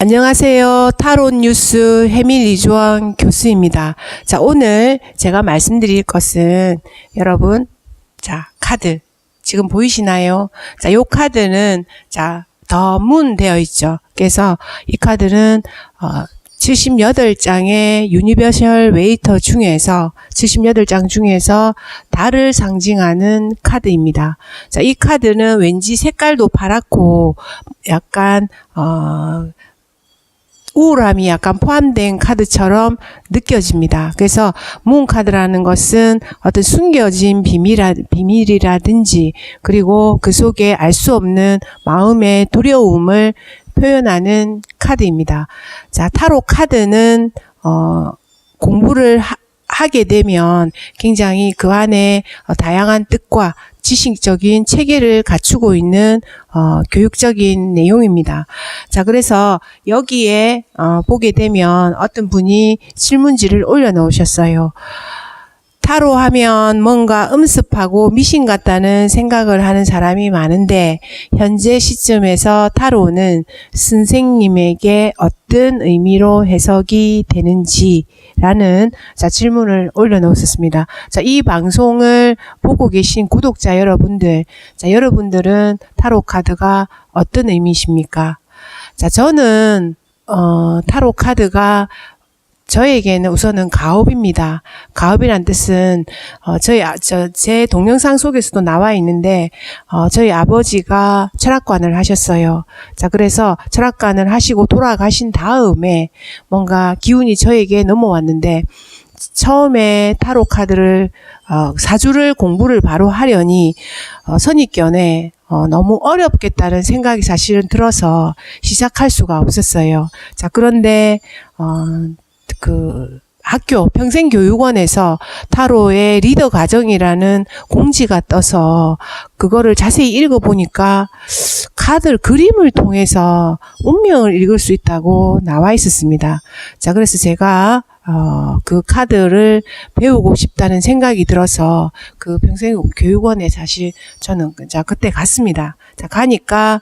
안녕하세요. 타로 뉴스 해밀 이주원 교수입니다. 자, 오늘 제가 말씀드릴 것은 여러분, 자, 카드. 지금 보이시나요? 자, 요 카드는 자, 더 문 되어 있죠. 그래서 이 카드는 어 78장의 유니버셜 웨이터 중에서 78장 중에서 달을 상징하는 카드입니다. 자, 이 카드는 왠지 색깔도 파랗고 약간 어 우울함이 약간 포함된 카드처럼 느껴집니다. 그래서 문 카드라는 것은 어떤 숨겨진 비밀이라, 비밀이라든지 그리고 그 속에 알 수 없는 마음의 두려움을 표현하는 카드입니다. 자, 타로 카드는 어 공부를 하, 하게 되면 굉장히 그 안에 어, 다양한 뜻과 지식적인 체계를 갖추고 있는 어, 교육적인 내용입니다. 자, 그래서 여기에 어, 보게 되면 어떤 분이 질문지를 올려 놓으셨어요. 타로 하면 뭔가 음습하고 미신 같다는 생각을 하는 사람이 많은데 현재 시점에서 타로는 선생님에게 어떤 의미로 해석이 되는지라는 자 질문을 올려놓았습니다. 자, 이 방송을 보고 계신 구독자 여러분들, 자 여러분들은 타로 카드가 어떤 의미십니까? 자, 저는 어, 타로 카드가 저에게는 우선은 가업입니다. 가업이란 뜻은 어, 저희 아, 저 제 동영상 속에서도 나와 있는데 어, 저희 아버지가 철학관을 하셨어요. 자 그래서 철학관을 하시고 돌아가신 다음에 뭔가 기운이 저에게 넘어왔는데 처음에 타로 카드를 어, 사주를 공부를 바로 하려니 어, 선입견에 어, 너무 어렵겠다는 생각이 사실은 들어서 시작할 수가 없었어요. 자 그런데 어, 그 학교 평생교육원에서 타로의 리더 과정이라는 공지가 떠서 그거를 자세히 읽어보니까 카드 그림을 통해서 운명을 읽을 수 있다고 나와 있었습니다. 자, 그래서 제가 어, 그 카드를 배우고 싶다는 생각이 들어서 그 평생교육원에 사실 저는 자 그때 갔습니다. 자 가니까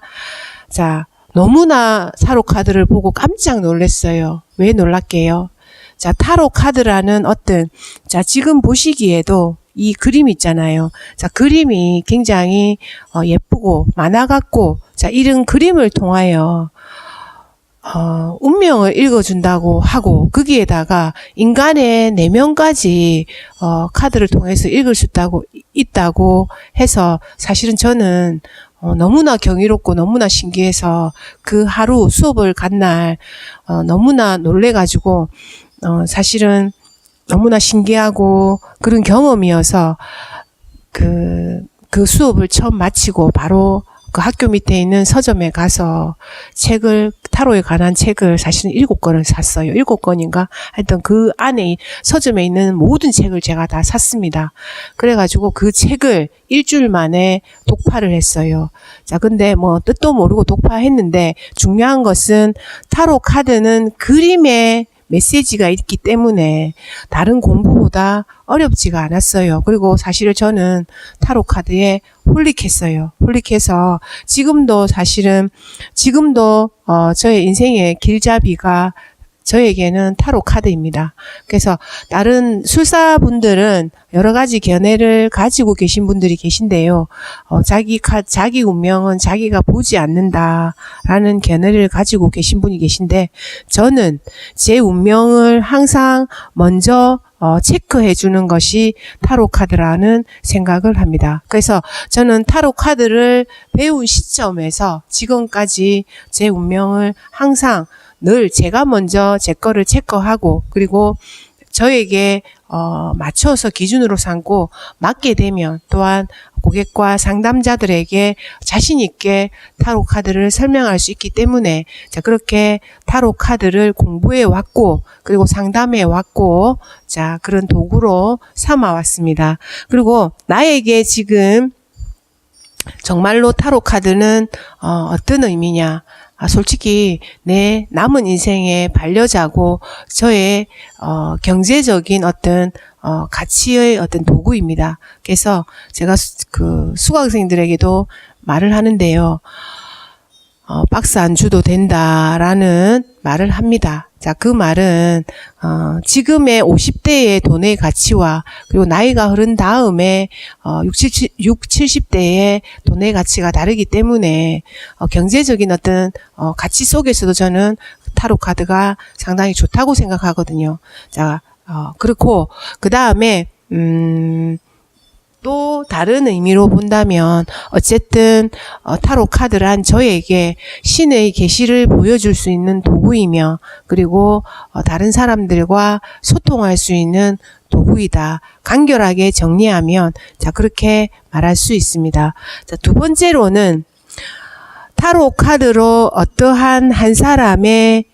자 너무나 사로 카드를 보고 깜짝 놀랐어요. 왜 놀랄게요? 자, 타로 카드라는 어떤, 자, 지금 보시기에도 이 그림 있잖아요. 자, 그림이 굉장히 어, 예쁘고 만화 같고, 자, 이런 그림을 통하여 어, 운명을 읽어준다고 하고 거기에다가 인간의 내면까지 어, 카드를 통해서 읽을 수 있다고 있다고 해서 사실은 저는 어, 너무나 경이롭고 너무나 신기해서 그 하루 수업을 간 날 어, 너무나 놀래가지고 어, 사실은 너무나 신기하고 그런 경험이어서 그, 그 수업을 처음 마치고 바로 그 학교 밑에 있는 서점에 가서 책을 타로에 관한 책을 사실은 일곱 권을 샀어요. 일곱 권인가 하여튼 그 안에 서점에 있는 모든 책을 제가 다 샀습니다. 그래가지고 그 책을 일주일 만에 독파를 했어요. 자, 근데 뭐 뜻도 모르고 독파했는데 중요한 것은 타로 카드는 그림에 메시지가 있기 때문에 다른 공부보다 어렵지가 않았어요. 그리고 사실 저는 타로 카드에 홀릭했어요. 홀릭해서 지금도 사실은 지금도 어 저의 인생의 길잡이가 저에게는 타로 카드입니다. 그래서 다른 술사분들은 여러 가지 견해를 가지고 계신 분들이 계신데요. 어, 자기 카, 자기 운명은 자기가 보지 않는다라는 견해를 가지고 계신 분이 계신데 저는 제 운명을 항상 먼저 어, 체크해 주는 것이 타로 카드라는 생각을 합니다. 그래서 저는 타로 카드를 배운 시점에서 지금까지 제 운명을 항상 늘 제가 먼저 제 거를 체크하고 그리고 저에게 어, 맞춰서 기준으로 삼고 맞게 되면 또한 고객과 상담자들에게 자신 있게 타로 카드를 설명할 수 있기 때문에 자 그렇게 타로 카드를 공부해 왔고 그리고 상담해 왔고 자 그런 도구로 삼아 왔습니다. 그리고 나에게 지금 정말로 타로 카드는 어, 어떤 의미냐? 아, 솔직히 내 남은 인생의 반려자고 저의 어, 경제적인 어떤 어, 가치의 어떤 도구입니다. 그래서 제가 수, 그 수강생들에게도 말을 하는데요. 어, 박스 안 줘도 된다라는 말을 합니다. 자, 그 말은 어, 지금의 50대의 돈의 가치와 그리고 나이가 흐른 다음에 어, 60, 60, 70대의 돈의 가치가 다르기 때문에 어, 경제적인 어떤 어, 가치 속에서도 저는 타로 카드가 상당히 좋다고 생각하거든요. 자, 어, 그렇고 그 다음에 음, 또 다른 의미로 본다면 어쨌든 어, 타로 카드란 저에게 신의 계시를 보여줄 수 있는 도구이며 그리고 어, 다른 사람들과 소통할 수 있는 도구이다. 간결하게 정리하면 자 그렇게 말할 수 있습니다. 자, 두 번째로는 타로 카드로 어떠한 한 사람의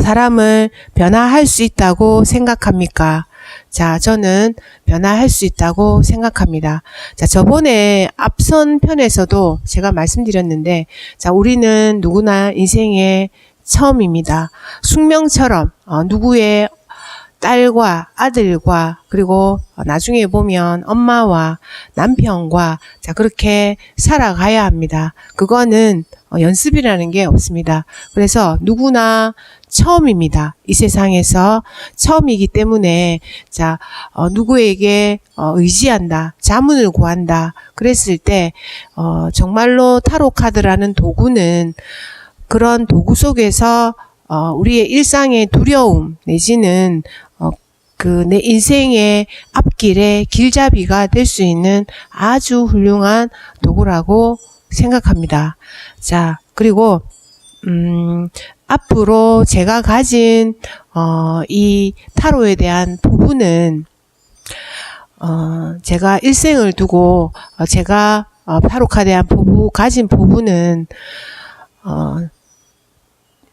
사람을 변화할 수 있다고 생각합니까? 자, 저는 변화할 수 있다고 생각합니다. 자, 저번에 앞선 편에서도 제가 말씀드렸는데, 자, 우리는 누구나 인생의 처음입니다. 숙명처럼, 어, 누구의 딸과 아들과 그리고 나중에 보면 엄마와 남편과 자 그렇게 살아가야 합니다. 그거는 어, 연습이라는 게 없습니다. 그래서 누구나 처음입니다. 이 세상에서 처음이기 때문에 자 어, 누구에게 어, 의지한다, 자문을 구한다. 그랬을 때 어, 정말로 타로 카드라는 도구는 그런 도구 속에서 어, 우리의 일상의 두려움 내지는 어, 그 내 인생의 앞길의 길잡이가 될 수 있는 아주 훌륭한 도구라고 생각합니다. 자, 그리고 음, 앞으로 제가 가진 어, 이 타로에 대한 부분은 어, 제가 일생을 두고 어, 제가 어, 타로카에 대한 부부 가진 부분은 어,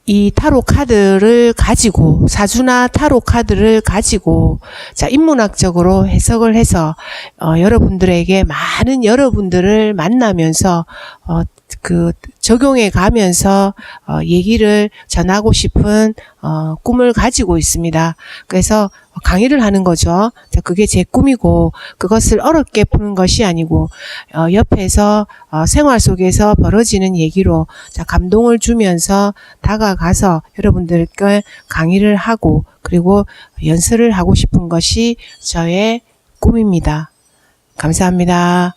이 타로 카드를 가지고 사주나 타로 카드를 가지고 자 인문학적으로 해석을 해서 어, 여러분들에게 많은 여러분들을 만나면서 어, 그 적용해 가면서 어, 얘기를 전하고 싶은 어, 꿈을 가지고 있습니다. 그래서 강의를 하는 거죠. 자, 그게 제 꿈이고 그것을 어렵게 푸는 것이 아니고 어, 옆에서 어, 생활 속에서 벌어지는 얘기로 자, 감동을 주면서 다가가서 여러분들께 강의를 하고 그리고 연설을 하고 싶은 것이 저의 꿈입니다. 감사합니다.